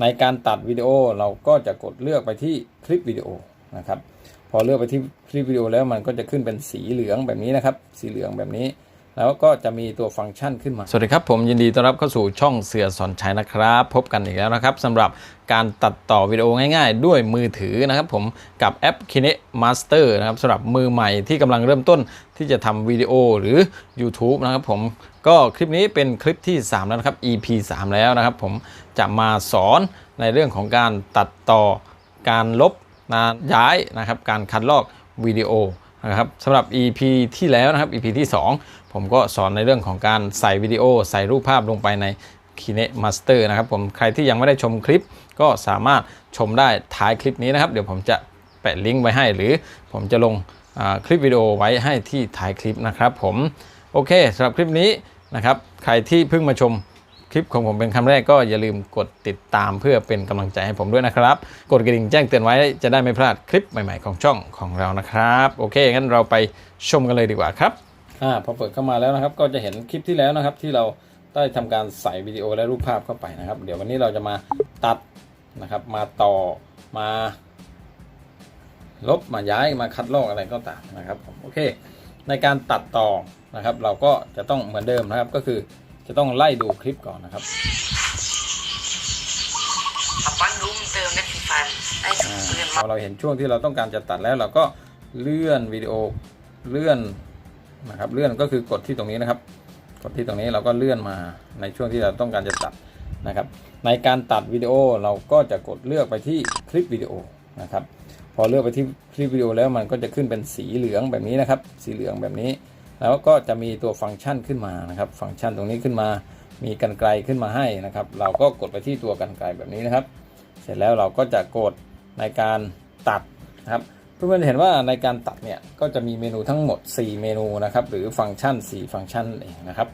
ในการตัดวิดีโอเราก็จะกดเลือกไปที่คลิปวิดีโอนะครับ พอเลือกไปที่คลิปวิดีโอแล้วมันก็จะขึ้นเป็นสีเหลืองแบบนี้นะครับ สีเหลืองแบบนี้ แล้วก็จะมีตัวฟังก์ชันขึ้นมา สวัสดีครับ ผมยินดีต้อนรับเข้าสู่ช่องเสือสอนชัยนะครับ พบกันอีกแล้วนะครับสำหรับการตัดต่อวิดีโอง่ายๆ ด้วยมือถือนะครับผมกับแอป Kine Master นะครับสำหรับมือใหม่ที่กำลังเริ่มต้นที่จะทำวิดีโอหรือ YouTube นะครับผมก็คลิปนี้เป็นคลิปที่ 3 แล้วนะครับ EP 3 แล้วนะครับผมจะมาสอนในเรื่องของการตัดต่อการลบนะย้ายนะครับการคัดลอกวิดีโอ นะครับสำหรับ EP ที่แล้วนะครับ EP ที่ 2 ผมก็สอนในเรื่องของการใส่วิดีโอ ใส่รูปภาพลงไปใน Kine Master นะครับผมใครที่ยังไม่ได้ชมคลิป ก็สามารถชมได้ท้ายคลิปนี้นะครับ เดี๋ยวผมจะแปะลิงก์ไว้ให้ หรือผมจะลงคลิปวิดีโอไว้ให้ที่ท้ายคลิปนะครับผมโอเคสำหรับคลิปนี้นะครับ ใครที่เพิ่งมาชม คลิปของผมเป็นครั้งแรกก็อย่าลืมกดติดตามเพื่อเป็นกำลังใจให้ผมด้วยนะครับ กดกระดิ่งแจ้งเตือนไว้จะได้ไม่พลาดคลิปใหม่ๆของช่องของเรานะครับ โอเคงั้นเราไปชมกันเลยดีกว่าครับอ่าพอเปิดเข้ามาแล้วนะครับ ก็จะเห็นคลิปที่แล้วนะครับ ที่เราได้ทำการใส่วิดีโอและรูปภาพเข้าไปนะครับ เดี๋ยววันนี้เราจะมาตัดนะครับ มาต่อมา ลบมาย้ายมาคัดลอกอะไรก็ตามนะครับโอเค ในการตัดต่อนะครับ เราก็จะต้องเหมือนเดิมนะครับก็คือ จะต้องไล่ดูคลิปก่อนนะครับขับปั้นรู้มันเติมได้ฟรีฟันได้สุดเพื่อนพมาอเราเห็นช่วงที่เราต้องการจะตัดแล้วเราก็เลื่อนวิดีโอเลื่อนนะครับ เลื่อนก็คือกดที่ตรงนี้นะครับ กดที่ตรงนี้เราก็เลื่อนมาในช่วงที่เราต้องการจะตัดนะครับ ในการตัดวิดีโอเราก็จะกดเลือกไปที่คลิปวิดีโอนะครับ พอเลือกไปที่คลิปวิดีโอแล้วมันก็จะขึ้นเป็นสีเหลืองแบบนี้นะครับ สีเหลืองแบบนี้ แล้วก็จะมีตัวฟังก์ชันขึ้นมานะครับ ฟังก์ชันตรงนี้ขึ้นมา มีกันไกลขึ้นมาให้นะครับ เราก็กดไปที่ตัวกันไกลแบบนี้นะครับ เสร็จแล้วเราก็จะกดในการตัดนะครับเพื่อนๆเห็นว่าในการตัดเนี่ยก็จะมีเมนูทั้งหมด 4 เมนูนะครับหรือฟังก์ชัน 4 ฟังก์ชันเองนะครับ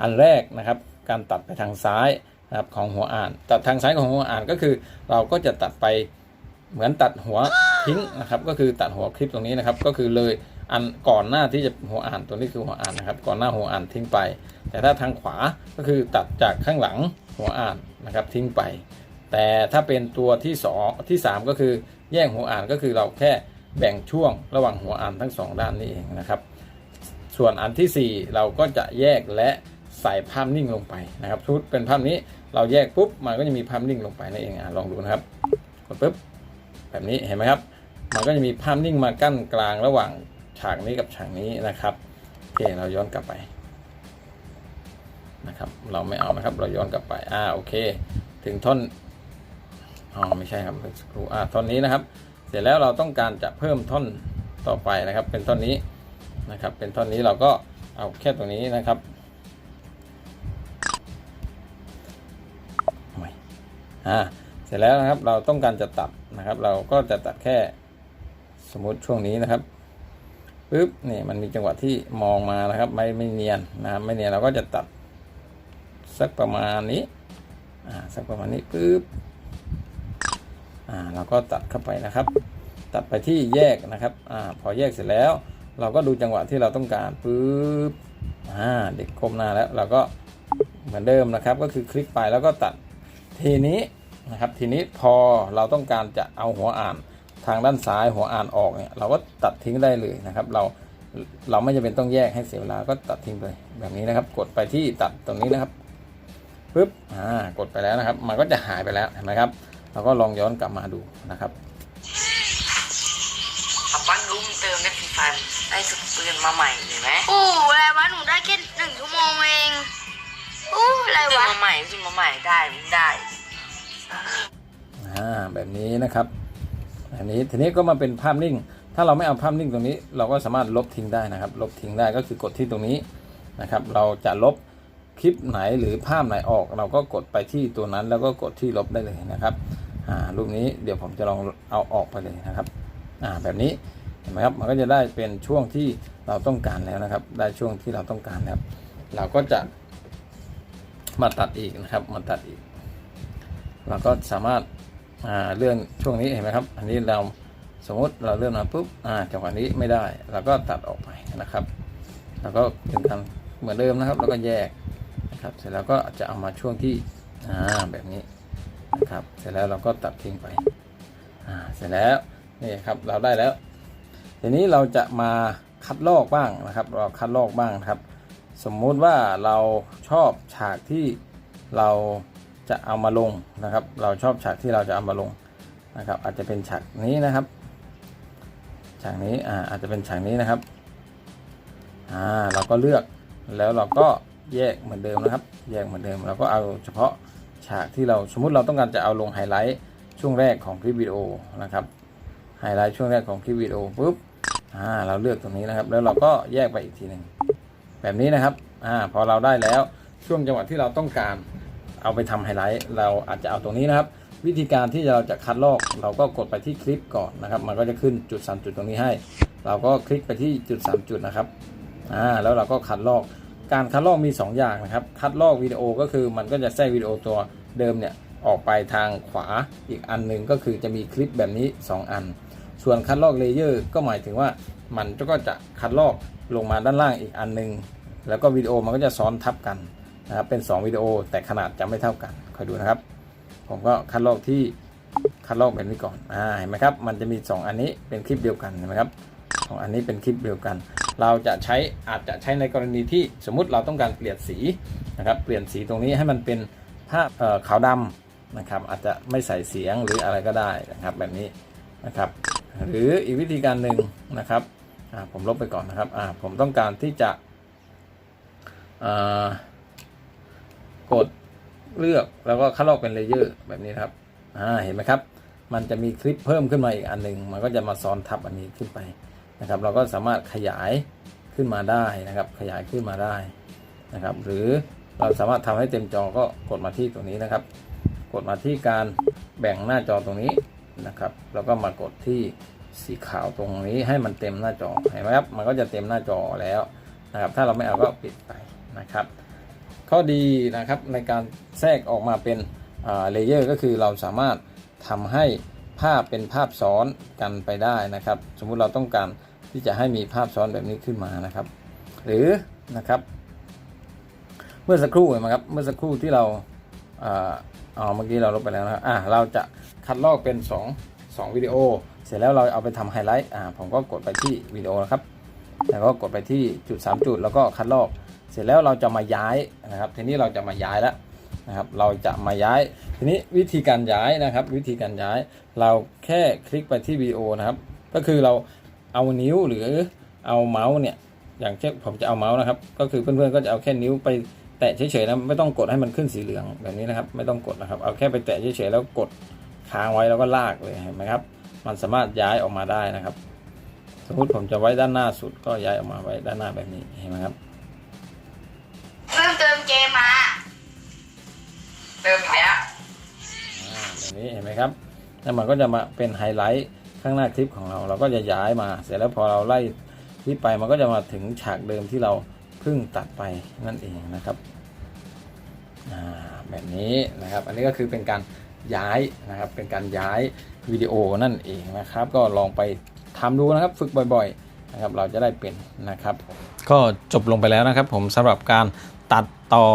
อันแรกนะครับการตัดไปทางซ้ายนะครับของหัวอ่าน ตัดทางซ้ายของหัวอ่านก็คือ เราก็จะตัดไปเหมือนตัดหัวทิ้งนะครับ ก็คือตัดหัวคลิปตรงนี้นะครับ ก็คือเลย อันก่อนหน้าที่จะหัวอ่านตัวนี้คือหัวอ่านนะครับ ก่อนหน้าหัวอ่านทิ้งไป แต่ถ้าทางขวาก็คือตัดจากข้างหลังหัวอ่านนะครับทิ้งไป แต่ถ้าเป็นตัวที่สองที่สามก็คือแยกหัวอ่านก็คือเราแค่แบ่งช่วงระหว่างหัวอ่านทั้งสองด้านนี่เองนะครับ ส่วนอันที่สี่เราก็จะแยกและใส่ภาพนิ่งลงไปนะครับชุดเป็นภาพนี้เราแยกปุ๊บมันก็จะมีภาพนิ่งลงไปนั่นเองอะลองดูนะครับกดปุ๊บแบบนี้เห็นไหมครับ มันก็จะมีภาพนิ่งมากั้นกลางระหว่าง ฉากนี้กับฉากนี้นะครับโอเคเราย้อนกลับไปนะครับ เราไม่เอานะครับ เราย้อนกลับไปอ่าโอเค ถึงท่อนอ๋อไม่ใช่ครับสกครูอ่าท่อนนี้นะครับ เสร็จแล้วเราต้องการจะเพิ่มท่อนต่อไปนะครับ เป็นท่อนนี้นะครับ เป็นท่อนนี้เราก็เอาแค่ตรงนี้นะครับไม่อ่าเสร็จแล้วนะครับเราต้องการจะตัดนะครับ เราก็จะตัดแค่สมมติช่วงนี้นะครับ ปึ๊บนี่มันมีจังหวะที่มองมานะครับ ไม่ไม่เนียนนะครับไม่เนียนเราก็จะตัดสักประมาณนี้อ่าสักประมาณนี้ปึ๊บอ่าเราก็ตัดเข้าไปนะครับ ตัดไปที่แยกนะครับอ่าพอแยกเสร็จแล้ว เราก็ดูจังหวะที่เราต้องการปุ๊บอ่าเด็กก้มหน้าแล้ว เราก็เหมือนเดิมนะครับ ก็คือคลิกไปแล้วก็ตัดทีนี้นะครับ ทีนี้พอเราต้องการจะเอาหัวอ่าน ทางด้านซ้ายหัวอ่านออกเนี่ยเราก็ตัดทิ้งได้เลยนะครับ เราเราไม่จำเป็นต้องแยกให้เสียเวลาก็ตัดทิ้งไปแบบนี้นะครับ กดไปที่ตัดตรงนี้นะครับปุ๊บอ่ากดไปแล้วนะครับ มันก็จะหายไปแล้วเห็นไหมครับ เราก็ลองย้อนกลับมาดูนะครับขับปั้นรู้มันเติมได้ฟรีฟันได้สุดเพื่อนมาใหม่เห็นไหมโอ้อะไรวะหนูได้แค่หนึ่งชั่วโมงเองโอ้อะไรเติมวะมาใหม่ขึ้นมาใหม่ได้ไม่ได้อ่าแบบนี้นะครับ อันนี้ทีนี้ก็มาเป็นภาพนิ่ง ถ้าเราไม่เอาภาพนิ่งตรงนี้ เราก็สามารถลบทิ้งได้นะครับ ลบทิ้งได้ก็คือกดที่ตรงนี้นะครับ เราจะลบคลิปไหนหรือภาพไหนออก เราก็กดไปที่ตัวนั้น แล้วก็กดที่ลบได้เลยนะครับอ่ารูปนี้เดี๋ยวผมจะลองเอาออกไปเลยนะครับอ่าแบบนี้เห็นไหมครับมันก็จะได้เป็นช่วงที่เราต้องการแล้วนะครับ ได้ช่วงที่เราต้องการแล้วเราก็จะมาตัดอีกนะครับมาตัดอีก เราก็สามารถ เลื่อนช่วงนี้เห็นไหมครับ อันนี้เราสมมติเราเลื่อนมาปุ๊บอ่าจังหวะนี้ไม่ได้เราก็ตัดออกไปนะครับแล้วก็เป็นการเหมือนเดิมนะครับ แล้วก็แยกนะครับเสร็จแล้วก็จะเอามาช่วงที่แบบนี้นะครับ เสร็จแล้วเราก็ตัดทิ้งไปเสร็จแล้วนี่ครับเราได้แล้ว ทีนี้เราจะมาคัดลอกบ้างนะครับ เราคัดลอกบ้างนะครับ สมมุติว่าเราชอบฉากที่เรา จะเอามาลงนะครับ เราชอบฉากที่เราจะเอามาลงนะครับ อาจจะเป็นฉากนี้นะครับฉากนี้อ่าอาจจะเป็นฉากนี้นะครับอ่าเราก็เลือกแล้วเราก็แยกเหมือนเดิมนะครับ แยกเหมือนเดิมเราก็เอาเฉพาะฉากที่เราสมมุติเราต้องการจะเอาลงไฮไลท์ช่วงแรกของคลิปวิดีโอนะครับไฮไลท์ช่วงแรกของคลิปวิดีโอปุ๊บอ่าเราเลือกตรงนี้นะครับ แล้วเราก็แยกไปอีกทีหนึ่งแบบนี้นะครับอ่าพอเราได้แล้วช่วงจังหวะที่เราต้องการ เอาไปทำไฮไลท์เราอาจจะเอาตรงนี้นะครับ วิธีการที่เราจะคัดลอก เราก็กดไปที่คลิปก่อนนะครับ มันก็จะขึ้นจุด 3 จุดตรงนี้ให้ เราก็คลิกไปที่จุด 3 จุดนะครับอ่าแล้วเราก็คัดลอกการคัดลอกมี 2 อย่างนะครับ คัดลอกวิดีโอก็คือมันก็จะแทรกวิดีโอตัวเดิมเนี่ยออกไปทางขวาอีกอันหนึ่งก็คือจะมีคลิปแบบนี้ 2 อัน ส่วนคัดลอกเลเยอร์ก็หมายถึงว่ามันก็จะคัดลอกลงมาด้านล่างอีกอันหนึ่งแล้วก็วิดีโอมันก็จะซ้อนทับกัน นะครับเป็น 2 วิดีโอแต่ขนาดจะไม่เท่ากันคอยดูนะครับ ผมก็คัดลอกที่คัดลอกแบบนี้ก่อนอ่าเห็นไหมครับ มันจะมี 2 อันนี้เป็นคลิปเดียวกันเห็นไหมครับสองอันนี้เป็นคลิปเดียวกัน เราจะใช้อาจจะใช้ในกรณีที่สมมุติเราต้องการเปลี่ยนสีนะครับ เปลี่ยนสีตรงนี้ให้มันเป็นภาพขาวดำนะครับ อาจจะไม่ใส่เสียงหรืออะไรก็ได้นะครับแบบนี้นะครับ หรืออีกวิธีการหนึ่งนะครับอ่าผมลบไปก่อนนะครับอ่าผมต้องการที่จะอ่า กดเลือกแล้วก็คัดลอกเป็นเลเยอร์แบบนี้ครับอ่าเห็นไหมครับ มันจะมีคลิปเพิ่มขึ้นมาอีกอันหนึ่งมันก็จะมาซ้อนทับอันนี้ขึ้นไปนะครับ เราก็สามารถขยายขึ้นมาได้นะครับ ขยายขึ้นมาได้นะครับ หรือเราสามารถทำให้เต็มจอก็กดมาที่ตรงนี้นะครับ กดมาที่การแบ่งหน้าจอตรงนี้นะครับ แล้วก็มากดที่สีขาวตรงนี้ให้มันเต็มหน้าจอเห็นไหมครับมันก็จะเต็มหน้าจอแล้วนะครับ ถ้าเราไม่เอาก็ปิดไปนะครับ ข้อดีนะครับในการแทรกออกมาเป็นเลเยอร์ก็คือเราสามารถทำให้ภาพเป็นภาพซ้อนกันไปได้นะครับ สมมุติเราต้องการที่จะให้มีภาพซ้อนแบบนี้ขึ้นมานะครับ หรือนะครับ เมื่อสักครู่เห็นไหมครับเมื่อสักครู่ที่เราอ่าอ๋อเมื่อกี้เราลบไปแล้วนะครับอ่าเราจะคัดลอกเป็น 2 2วิดีโอ เสร็จแล้วเราเอาไปทำไฮไลท์อ่าผมก็กดไปที่วิดีโอนะครับ แล้วก็กดไปที่จุด 3 จุด แล้วก็คัดลอก เสร็จแล้วเราจะมาย้ายนะครับ ทีนี้เราจะมาย้ายแล้วนะครับ เราจะมาย้าย ทีนี้วิธีการย้ายนะครับ วิธีการย้าย เราแค่คลิกไปที่วิดีโอนะครับ ก็คือเราเอานิ้วหรือเอาเมาส์เนี่ย อย่างเช่นผมจะเอาเมาส์นะครับ ก็คือเพื่อนๆก็จะเอาแค่นิ้วไปแตะเฉยๆนะไม่ต้องกดให้มันขึ้นสีเหลืองแบบนี้นะครับ ไม่ต้องกดนะครับ เอาแค่ไปแตะเฉยๆแล้วกดค้างไว้แล้วก็ลากเลยเห็นไหมครับ มันสามารถย้ายออกมาได้นะครับ สมมติผมจะไว้ด้านหน้าสุดก็ย้ายออกมาไว้ด้านหน้าแบบนี้เห็นไหมครับ มเติมเกมมาเติมอีกแล้วอ่าแบบนี้เห็นไหมครับแล้วมันก็จะมาเป็นไฮไลท์ข้างหน้าคลิปของเรา เราก็จะย้ายมา เสร็จแล้วพอเราไล่คลิปไปมันก็จะมาถึงฉากเดิมที่เราเพิ่งตัดไปนั่นเองนะครับอ่าแบบนี้นะครับ อันนี้ก็คือเป็นการย้ายนะครับ เป็นการย้ายวิดีโอนั่นเองนะครับ ก็ลองไปทำดูนะครับฝึกบ่อย ๆ นะครับ เราจะได้เป็นนะครับ ก็จบลงไปแล้วนะครับ ผมสำหรับการ ตัดต่อ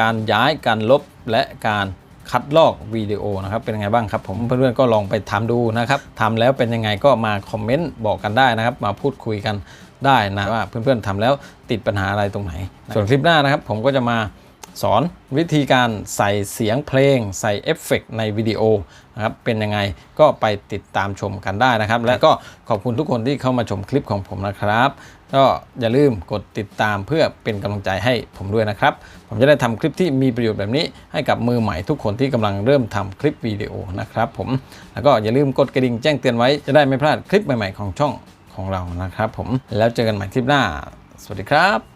การย้ายการลบและการคัดลอกวิดีโอนะครับเป็นยังไงบ้างครับ ผมเพื่อนๆก็ลองไปทำดูนะครับทำแล้วเป็นยังไงก็มาคอมเมนต์บอกกันได้นะครับ มาพูดคุยกันได้นะว่าเพื่อนๆทำแล้วติดปัญหาอะไรตรงไหน ส่วนคลิปหน้านะครับ ผมก็จะมา สอนวิธีการใส่เสียงเพลง ใส่เอฟเฟกต์ในวิดีโอนะครับเป็นยังไงก็ไปติดตามชมกันได้นะครับ และก็ขอบคุณทุกคนที่เข้ามาชมคลิปของผมนะครับ ก็อย่าลืมกดติดตามเพื่อเป็นกำลังใจให้ผมด้วยนะครับ ผมจะได้ทำคลิปที่มีประโยชน์แบบนี้ให้กับมือใหม่ทุกคนที่กำลังเริ่มทำคลิปวิดีโอนะครับผมแล้วก็อย่าลืมกดกระดิ่งแจ้งเตือนไว้จะได้ไม่พลาดคลิปใหม่ๆของช่องของเรานะครับ ผมแล้วเจอกันใหม่คลิปหน้า สวัสดีครับ